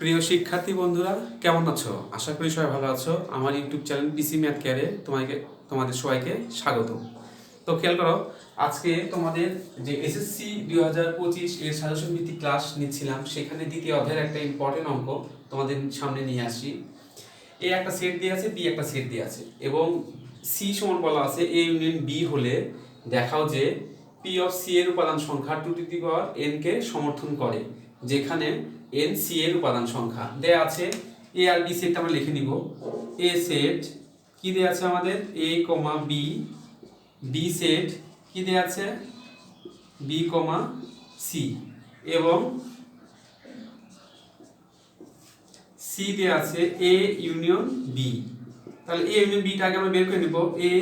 প্রিয় শিক্ষার্থী বন্ধুরা, কেমন আছো? আশা করি সবাই ভালো আছো। আমার ইউটিউব চ্যানেল পিসি ম্যাথ কেয়ারে তোমাকে, তোমাদের সবাইকে স্বাগত। তো খেয়াল করো, আজকে তোমাদের যে এসএসসি দুই হাজার পঁচিশ এর সাজেশন ভিত্তিক ক্লাস নিচ্ছিলাম, সেখানে দ্বিতীয় অধ্যায়ের একটা ইম্পর্টেন্ট অঙ্ক তোমাদের সামনে নিয়ে আসি এ একটা সেট দিয়ে আছে বি একটা সেট দিয়ে আছে, এবং সি সমান বলা আছে এ ইউনিয়ন বি হলে দেখাও যে পি অফ সি এর উপাদান সংখ্যা two to the power n কে সমর্থন করে। যেখানে এন সি এর উপাদান সংখ্যা। দেয়া আছে এ আর বি সেটটা আমরা লিখে নিব। এ সেট কি দেয়া আছে আমাদের? A comma B B set কি দেয়া আছে? বি কমা সি এবং সি তে আছে এ ইউনিয়ন বি তাহলে এ ইউনিয়ন বিটা আগে আমরা বের করে নিব। এ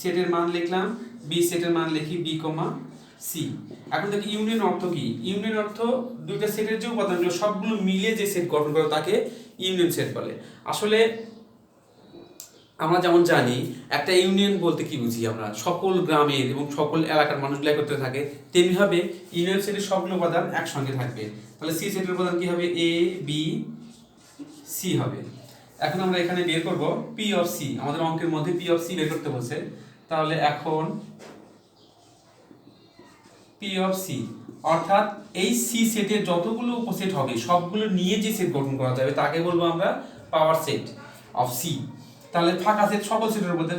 সেটের মান লিখলাম বি সেটের মান লিখি বি কমা সি এখন দেখি ইউনিয়ন অর্থ কি? ইউনিয়ন অর্থ দুইটা সেটের যে উপাদানগুলো সবগুলো মিলে যে সেট গঠন করে তাকে ইউনিয়ন সেট বলে। আসলে আমরা যেমন জানি, একটা ইউনিয়ন বলতে কি বুঝি আমরা? সকল গ্রামের এবং সকল এলাকার মানুষগুলো একত্রে থাকে তেমনিভাবে ইউনিয়ন সেটের সবগুলো উপাদান একসঙ্গে থাকবে। তাহলে সি সেটের উপাদান কি হবে? এ বি সি হবে। এখন আমরা এখানে বের করব পি অফ সি আমাদের অঙ্কের মধ্যে পি অফ সি বের করতে বলছে। তাহলে এখন পি অফ সি অর্থাৎ এই সি সেটের যতগুলো উপসেট হবে, সবগুলো নিয়ে যে সেট গঠন করা যাবে, তাকে বলব আমরা পাওয়ার সেট অফ সি তাহলে ফাঁকা সেট সকল সেটের মধ্যে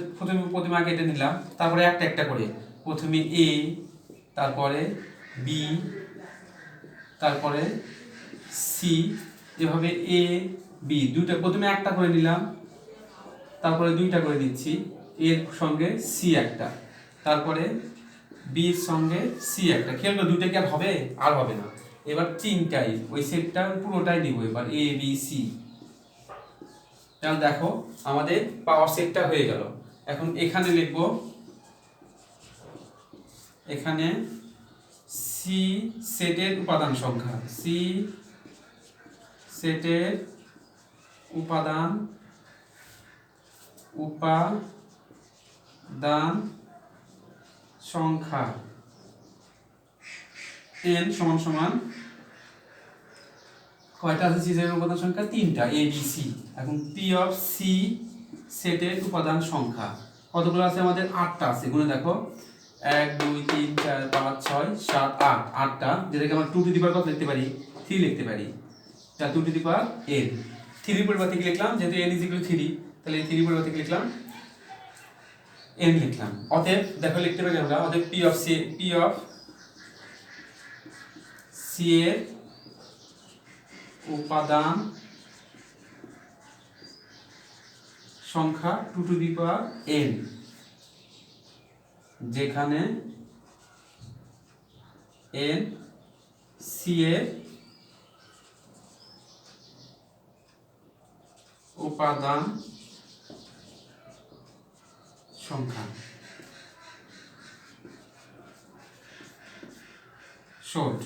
প্রথমে আগে এটা নিলাম, তারপরে একটা একটা করে। প্রথমে এ তারপরে বি তারপরে সি এভাবে এ বি দুইটা প্রথমে একটা করে নিলাম, তারপরে দুইটা করে দিচ্ছি, এর সঙ্গে সি একটা। তারপরে বির সঙ্গে সি একটা। খেয়াল করে দুইটা কি আর হবে আর হবে না। এবার তিনটাই, ওই সেটটা পুরোটাই দিব এবার এ বি সি তাহলে দেখো, আমাদের পাওয়ার সেটটা হয়ে গেল। এখন এখানে লিখব, এখানে সি সেটের উপাদান সংখ্যা সি সেটের উপাদান উপাদান সংখ্যা n সমান সমান কয়টা আছে? সি সেটের উপাদান সংখ্যা তিনটা এ বি সি এখন পি অফ সি সেটের উপাদান সংখ্যা। কতগুলো আছে? আমাদের আটটা আছে। গুনে দেখো। এক, দুই, তিন, চার, পাঁচ, ছয়, সাত, আট। আটটা। যেটাকে আমরা টু টু দি পাওয়ার কত লিখতে পারি থ্রি লিখতে পারি। তা two to the power n থ্রির পরিবর্তে কি লিখলাম? যেহেতু এন ইজ ইকুয়াল থ্রি তাহলে এই থ্রির পরিবর্তে কি লিখলাম? এন লিখলাম। অতএব, দেখো লিখতে পারি আমরা, অতএব P of C P of C এর উপাদান সংখ্যা two to the power n যেখানে এন সি এর উপাদান সংখ্যা। শর্ট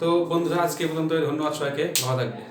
তো বন্ধুরা আজকে পর্যন্ত ধন্যবাদ সবাইকে। ভালো থাকবে।